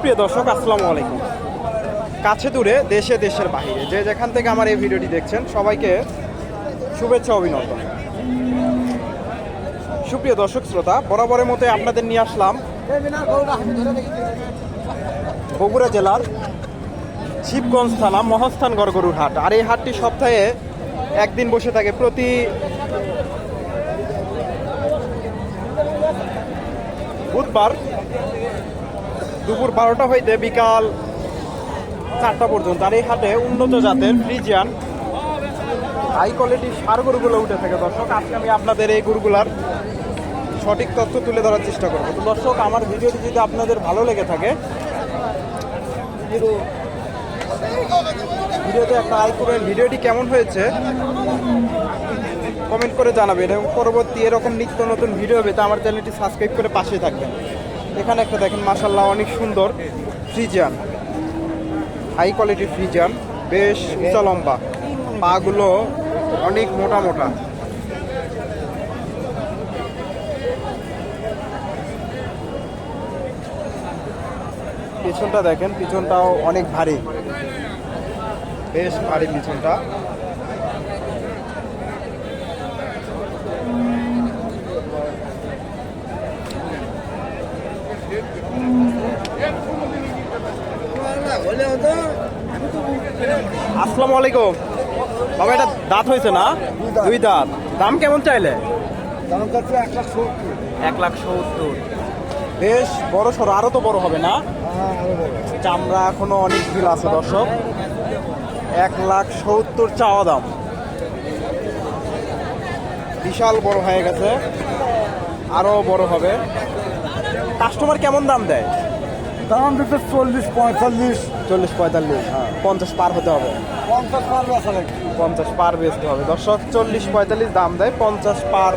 সুপ্রিয় দর্শক, আসসালামু আলাইকুম। কাছে দূরে, দেশে, দেশের বাইরে যে যেখান থেকে আমার এই ভিডিওটি দেখছেন, সবাইকে শুভেচ্ছা, অভিনন্দন। সুপ্রিয় দর্শক, শ্রোতা, বরাবরের মতো আপনাদের নিয়ে আসলাম বগুড়া জেলার শিবগঞ্জ থানা, মহাস্থান গড়গরুর হাট। আর এই হাটটি সপ্তাহে একদিন বসে থাকে প্রতি বুধবার দুপুর বারোটা হইতে বিকাল চারটা পর্যন্ত। আর এই হাটে উন্নত জাতের ফ্রিজিয়ান হাই কোয়ালিটির সার গরুগুলো উঠে থাকে। দর্শক, আজকে আমি আপনাদের এই গরুগুলার সঠিক তথ্য তুলে ধরার চেষ্টা করব। তো দর্শক, আমার ভিডিওটি যদি আপনাদের ভালো লেগে থাকে ভিডিওতে একটা লাইক করবেন। ভিডিওটি কেমন হয়েছে কমেন্ট করে জানাবেন। এবং পরবর্তী এরকম নিত্য নতুন ভিডিও হবে পেতে আমার চ্যানেলটি সাবস্ক্রাইব করে পাশে থাকবেন। এখানে একটা দেখেন মাসাল্লাহ অনেক সুন্দর ফ্রিজিয়ান। হাই কোয়ালিটি ফ্রিজিয়ান, বেশ উঁচা লম্বা। পাগুলো অনেক মোটা মোটা। পিছনটা দেখেন, পিছনটাও অনেক ভারী। বেশ ভারী পিছনটা। আসসালামু আলাইকুম। বাবা এটা দাঁত হয়েছে না? দুই দাঁত। দাম কেমন চাইলে? দাম এক লাখ সত্তর। এক লাখ সত্তর। বেশ। বড় সড়ো আরও তো বড় হবে না? হ্যাঁ চামড়া এখনও অনেক বিল আছে দর্শক। এক লাখ সত্তর চাওয়া দাম। বিশাল বড় হয়ে গেছে। আরও বড় হবে। কাস্টমার কেমন দাম দেয়? দাম দিতে চল্লিশ পঁয়তাল্লিশ। চল্লিশ পঁয়তাল্লিশ হ্যাঁ। পঞ্চাশ পার হতে হবে। পঞ্চাশ পার আসলে পঞ্চাশ পার বেচতে হবে। দর্শক চল্লিশ পঁয়তাল্লিশ দাম দেয় পঞ্চাশ পার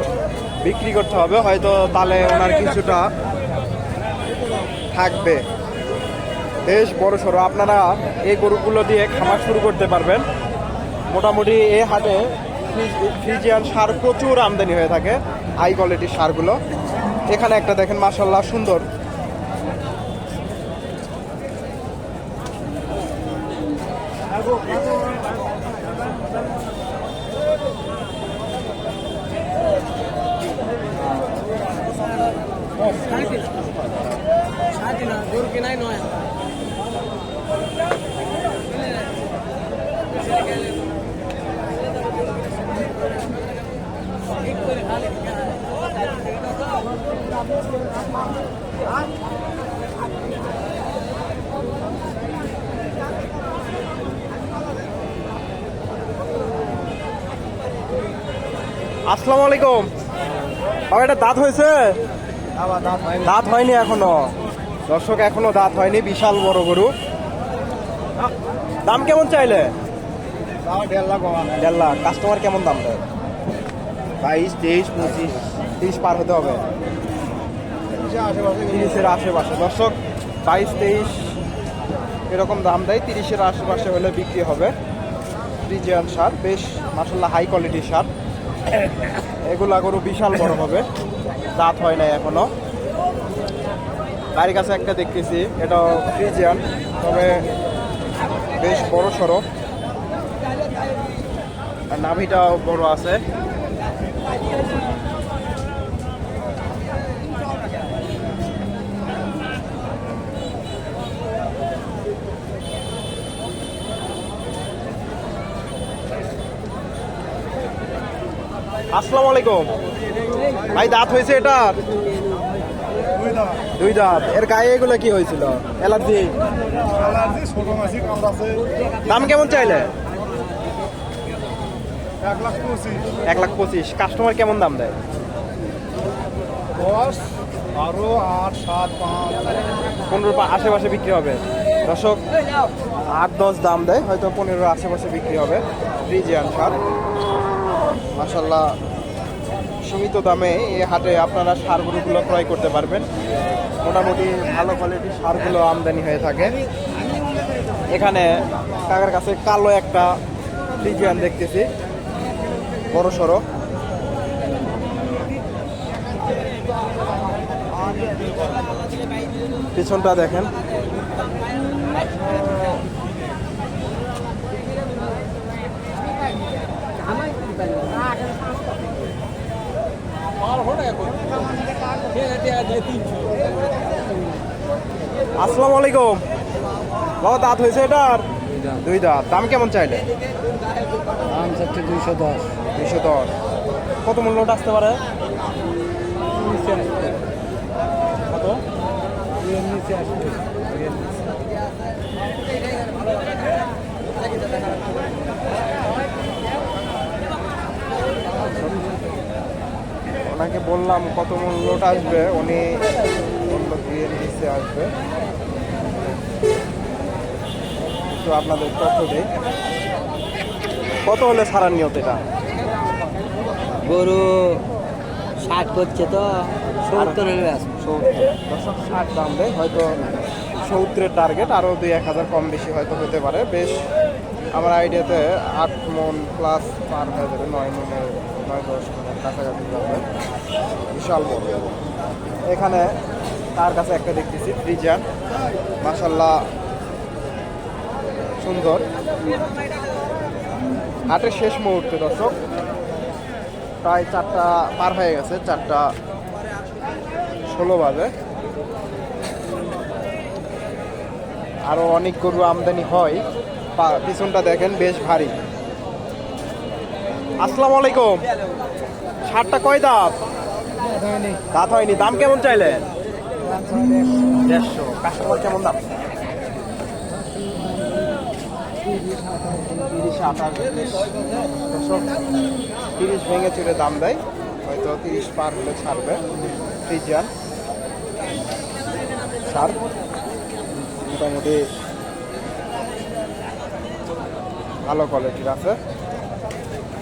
বিক্রি করতে হবে। হয়তো তাহলে ওনার কিছুটা থাকবে। বেশ বড় সড়ো। আপনারা এই গরুগুলো দিয়ে খামার শুরু করতে পারবেন। মোটামুটি এই হাটে ফ্রিজিয়ান সার প্রচুর আমদানি হয়ে থাকে। হাই কোয়ালিটির সারগুলো। এখানে একটা দেখেন মাসাল্লাহ সুন্দর। আসসালামু আলাইকুম। বাবা এটা দাঁত হয়েছে? হয় দাঁত হয়নি। এখনও? দর্শক এখনও দাঁত হয়নি বিশাল বড় গরু। দাম কেমন চাইলে? দেড় লাখ কাস্টমার কেমন দাম দেয়? বাইশ তেইশ পঁচিশ। তিরিশ পার হতে হবে। তিরিশের আশেপাশে। দর্শক, বাইশ, তেইশ এরকম দাম দেয়, তিরিশের আশেপাশে হলে বিক্রি হবে। ফ্রিজিয়ান সার, বেশ মাসাল্লাহ হাই কোয়ালিটির সার। এগুলা গরু বিশাল বড় হবে। দাঁত হয় নাই এখনও। বাড়ির কাছে একটা দেখতেছি এটা ফ্রিজিয়ান, তবে বেশ বড় সড়ো। নাভিটাও বড় আছে। আসসালামু আলাইকুম। ভাই দাঁত হয়েছে এটা দুই দাঁত। এর গায়ে এগুলো কি হয়েছিল? অ্যালার্জি? অ্যালার্জি ছোট মাছি কামড়াছে দাম কেমন চাইলে? এক লাখ পঁচিশ। কাস্টমার কেমন দাম দেয়? দশ বারো আট সাত পাঁচ। পনেরো আশেপাশে বিক্রি হবে। দর্শক আট দশ দাম দেয়। হয়তো পনেরো আশেপাশে বিক্রি হবে। Friesian sir. মাসাল্লাহ সীমিত দামে এই হাটে আপনারা সারগুলোগুলো ক্রয় করতে পারবেন। মোটামুটি ভালো কোয়ালিটির সারগুলো আমদানি হয়ে থাকে। এখানে কাকার কাছে কালো একটা ফ্রিজিয়ান দেখতেছি, বড় সড়ো। পিছনটা দেখেন। আসসালামু আলাইকুম। বাবা দাঁত হয়েছে এটার? দুই দাঁত। দাম কেমন চাইলে? দাম চাচ্ছে দুইশো দশ। দুইশো দশ। কত মূল্যটা আসতে পারে? কত? ওনাকে বললাম কত মূল্যটা আসবে উনি বলল দুইয়ের নিচে আসবে। একটু আপনাদের তথ্য দিই। কত হলে ছাড়ার নিয়ত এটা? গরু ষাট করছে তো সত্তর হলে দশক ষাট দাম দেয় হয়তো সত্তরের টার্গেট আরও দুই এক হাজার কম বেশি হয়তো হতে পারে। বেশ আমার আইডিয়াতে আট মন প্লাস পার হয়ে যাবে নয় মনে নয় দশ মনের। কাছাকাছি বিশাল বড়। এখানে তার কাছে একটা দেখতেছি, ফ্রিজার। মাসাল্লাহ সুন্দর। হাটের শেষ মুহূর্তে, দর্শক। প্রায় চারটা পার হয়ে গেছে, চারটা ষোলো বাজে। আরও অনেক গরু আমদানি হয়। পিছনটা দেখেন, বেশ ভারী। আসসালামু আলাইকুম। ষাটটা কয় দাঁত দাঁত হয়নি। দাম কেমন চাইলে? দেড়শো। কাস্টমার কেমন দাম? তিরিশ, আঠাশ, তিরিশ। ভেঙে চুরে দাম দেয়। হয়তো তিরিশ পার হলে ছাড়বে। Friesian sir. মোটামুটি ভালো কোয়ালিটির আছে।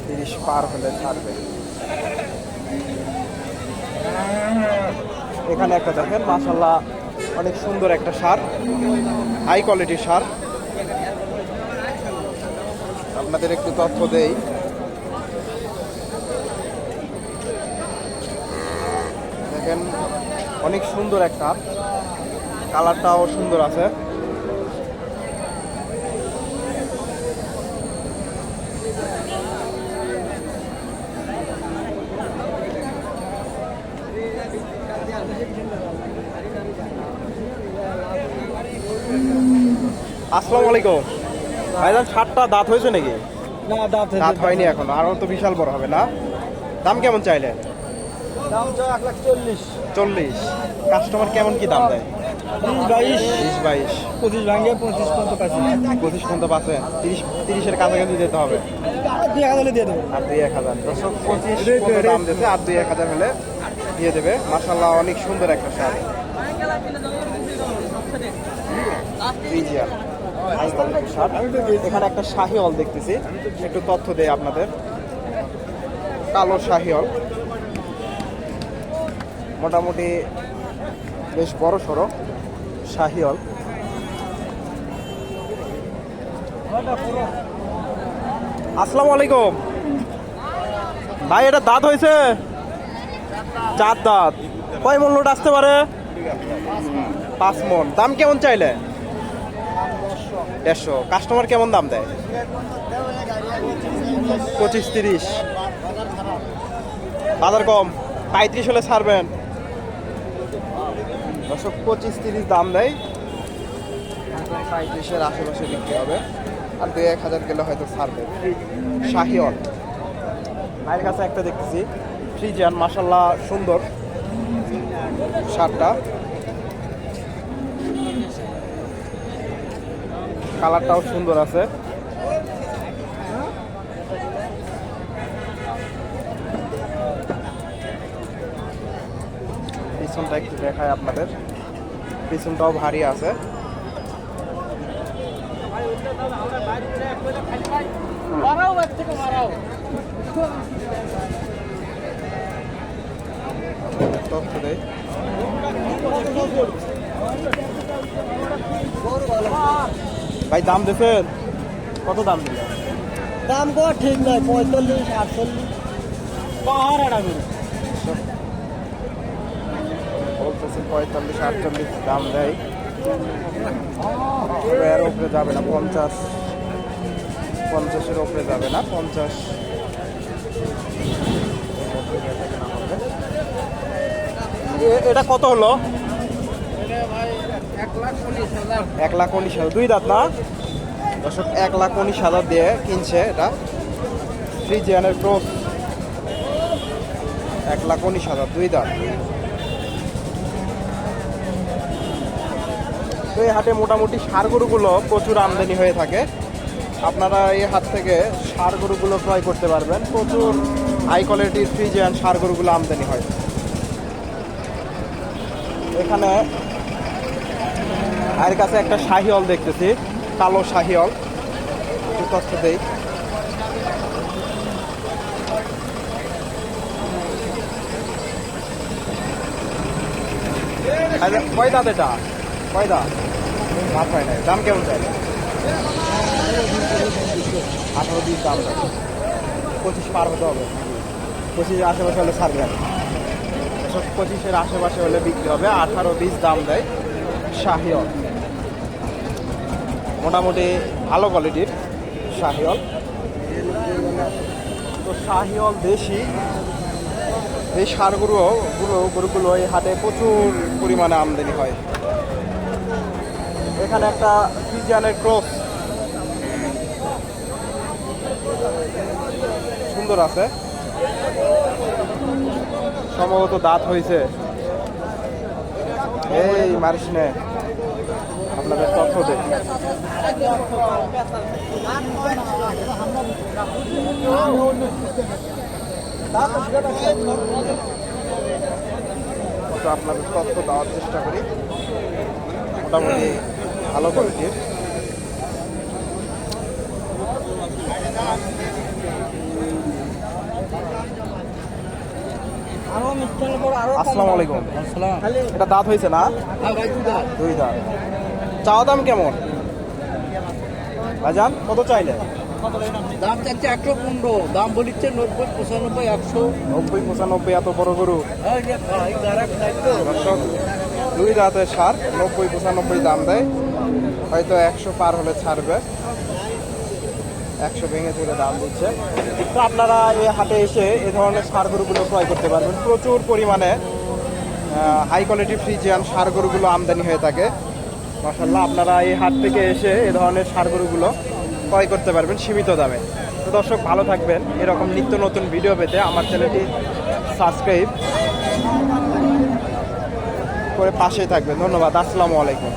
তিরিশ পার হলে ছাড়বে। এখানে একটা দেখেন মাসাল্লাহ অনেক সুন্দর একটা সার হাই কোয়ালিটির সার। আপনাদের একটু তথ্য দেই। দেখেন, অনেক সুন্দর একটা কালারটাও সুন্দর আছে। আসসালামু আলাইকুম। ভাইজান ষাটটা দাঁত হয়েছে নাকি? না দাঁত দাঁত হয়নি এখন আরও তো বিশাল বড় হবে না। দাম কেমন চাইলেন? দাম তো এক লাখ চল্লিশ। চল্লিশ। কাস্টমার কেমন কি দাম দেয়? বিশ বাইশ। বিশ বাইশ। পঁচিশ ভাঙে পঁচিশ পর্যন্ত পঁচিশ পর্যন্ত পাচ্ছে তিরিশ তিরিশের কাছাকাছি দিতে হবে। দুই হাজার দিয়ে দেবো। আর দুই এক হাজার। দর্শক পঁচিশ দাম দিতে আর দুই এক হাজার হলে দিয়ে দেবে। মাসাল্লাহ অনেক সুন্দর একটা শার্ট। এখানে একটা শাহিওয়াল দেখতেছি। একটু তথ্য দেয় আপনাদের। কালো শাহিওয়াল। মোটামুটি বেশ বড় সড়ো শাহিওয়াল। আসসালামু আলাইকুম। ভাই, এটা দাঁত হয়েছে? চার দাঁত। কয় মন লোড আসতে পারে? পাঁচ মন। দাম কেমন চাইলে? দেড়শো। কাস্টমার কেমন দাম দেয়? পঁচিশ, তিরিশ। বাজার কম। পঁয়ত্রিশ হলে ছাড়বেন। দর্শক, পঁচিশ, তিরিশ দাম দেয়। পঁয়ত্রিশের আশেপাশে বিক্রি হবে। আর দু এক হাজার গেলে হয়তো ছাড়বে। শাহিওয়াল। ভাইয়ের কাছে একটা দেখতেছি। ফ্রিজিয়ান মাসাল্লাহ সুন্দর শার্টটা। কালারটাও সুন্দর আছে। পিছনটা একটু দেখায় আপনাদের। পিছনটাও ভারী আছে। দেয়। ভাই দাম দিয়েছেন কত দাম দিলেন? দাম তো ঠিক নয় পঁয়তাল্লিশ আটচল্লিশ। পাহাড় গরু বলতেছে পঁয়তাল্লিশ আটচল্লিশ দাম দেয়। এর উপরে যাবে না পঞ্চাশ। পঞ্চাশের উপরে যাবে না পঞ্চাশ। এটা কত হলো? এক লাখ উনিশ হাজার। দুই দাঁত না? দর্শক এক লাখ উনিশ হাজার দিয়ে কিনছে এটা। ফ্রিজিয়ানের ক্রস এক লাখ উনিশ হাজার দুই দাঁত। তো এই হাটে মোটামুটি সার গরুগুলো প্রচুর আমদানি হয়ে থাকে। আপনারা এই হাট থেকে সার গরুগুলো ক্রয় করতে পারবেন। প্রচুর হাই কোয়ালিটির ফ্রিজিয়ান সার গরুগুলো আমদানি হয়। এখানে আর কাছে একটা শাহিওল দেখতেছি কালো শাহিওল তথ্য দেই। আচ্ছা, কয় দাঁত এটা কয় দাঁত হয় নাই। দাম কেমন চাই? আঠারো বিশ দাম পঁচিশ পার হতে হবে। পঁচিশের আশেপাশে হলে ছাড়বে এসব পঁচিশের আশেপাশে হলে বিক্রি হবে। আঠারো বিশ দাম দেয় শাহিওল। মোটামুটি ভালো কোয়ালিটির শাহিওল। তো শাহিওল দেশি। এই সারগুলো, গুলো, গরুগুলো এই হাটে প্রচুর পরিমাণে আমদানি হয়। এখানে একটা ফিজিয়ানের ক্রস। সুন্দর আছে। সম্ভবত দাঁত হয়েছে। এই মারিস নে আপনাদের তথ্য তো আপনাদের তথ্য দেওয়ার চেষ্টা করি। মোটামুটি ভালো কোয়ালিটির আরও মিষ্টার পর আরও আসসালামু আলাইকুম। আসসালাম। এটা দাঁত হয়েছে না? হ্যাঁ দুই দাঁত। চাওয়া দাম কেমন? ভাইজান কত চাইলে দাম চাচ্ছে একশো পনেরো দাম বলিচ্ছে নব্বই পঁচানব্বই একশো। নব্বই পঁচানব্বই এত বড় গরু? দুই দাঁতের সার নব্বই পঁচানব্বই দাম দেয়। হয়তো একশো পার হলে ছাড়বে। একশো ভেঙে চলে দাম দিচ্ছে। তো আপনারা এই হাটে এসে এ ধরনের সার গরুগুলো ক্রয় করতে পারবেন। প্রচুর পরিমাণে হাই কোয়ালিটি ফ্রিজিয়ান সার গরুগুলো আমদানি হয়ে থাকে। মাসাল্লাহ আপনারা এই হাট থেকে এসে এ ধরনের সার গরুগুলো ক্রয় করতে পারবেন সীমিত দামে। তো দর্শক, ভালো থাকবেন। এরকম নিত্য নতুন ভিডিও পেতে আমার চ্যানেলটি সাবস্ক্রাইব করে পাশেই থাকবেন। ধন্যবাদ, আসসালামু আলাইকুম।